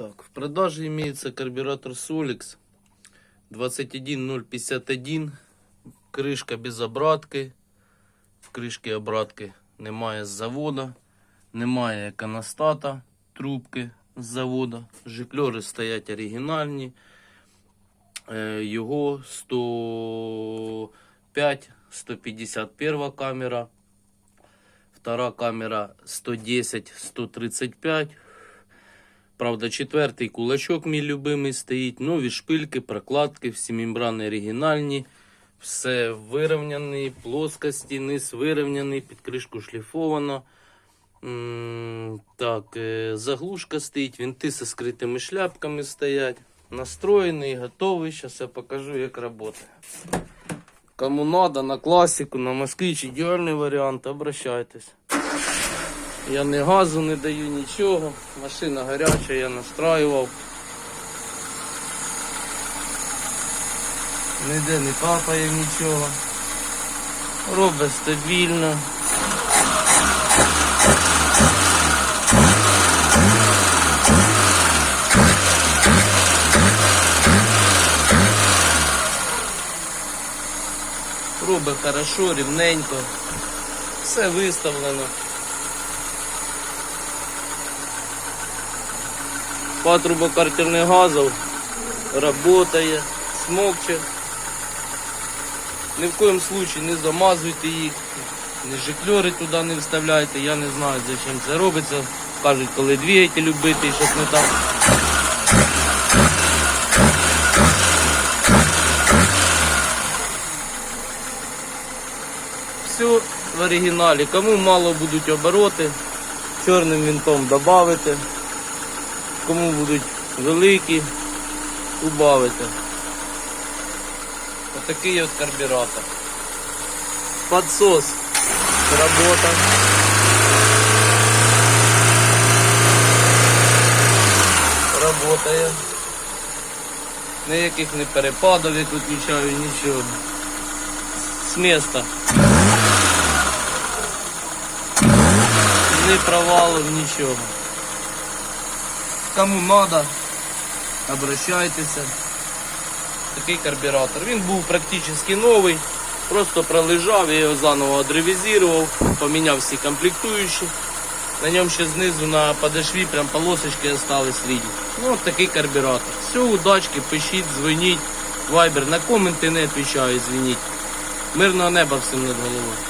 Так, в продаже имеется карбюратор Solix 21051. Кришка без обратки. В кришки обратки немає з завода. Немає іконостата, трубки з завода. Жикльори стоять оригінальні. Е, Його 105, 151 камера. Втора камера 110, 135. Правда, четвертий кулачок мій любимий стоїть. Нові шпильки, прокладки, всі мембрани оригінальні. Все вирівняний, плоскості, низ вирівняний, під кришку шліфовано. Так, е, заглушка стоїть, вінти зі скритими шляпками стоять. Настроєний, готовий. Зараз я покажу, як працює. Кому надо, на класику, на москвич, ідеальний варіант, обращайтесь. Я не газу не даю нічого. Машина гаряча, я настраював. Ніде не капає нічого. Робить стабільно. Робить хорошо, рівненько. Все виставлено. Патрубок картерних газів работає, смокче. Ні в коєму случае не замазуйте їх, не жикльори туди не вставляйте, я не знаю зачем це робиться. Кажуть, коли двигатель убитий, щось не так. Все в оригіналі. Кому мало будуть обороти, чорним вінтом додати. Кому будуть великі, убавити. Отакий от карбюратор. Подсос. Робота. Работає. Ніяких не перепадів як виключаю, нічого. З міста. Не провалів, нічого. Кому надо, обращайтеся. Такий карбюратор. Він був практично новий. Просто пролежав, я його заново одревізував, поміняв всі комплектуючі. На ньому ще знизу на подошві прям полосочки остались видеть. Ну, от такий карбюратор. Все, удачки, пишіть, дзвоніть. Вайбер, на коменти не відповідаю, звініть. Мирного неба всім над головою.